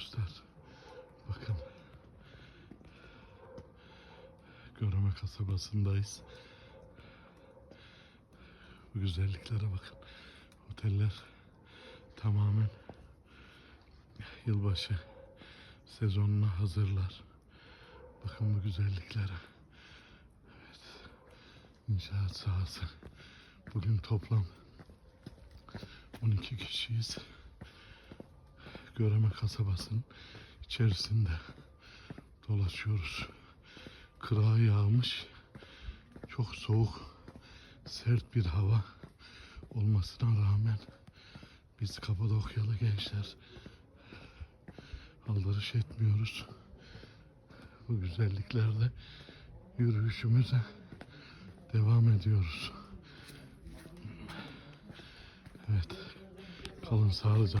dostlar. Bakın. Göreme kasabasındayız. Bu güzelliklere bakın. Oteller tamamen yılbaşı sezonuna hazırlar. Bakın bu güzelliklere. Evet. İnşaat sahası. Bugün toplam 12 kişiyiz. Göreme kasabasının içerisinde dolaşıyoruz. Kırağı yağmış. Çok soğuk, sert bir hava olmasına rağmen biz Kapadokyalı gençler aldırış etmiyoruz. Bu güzelliklerde yürüyüşümüze devam ediyoruz. Evet. Kalın sağlıcakla.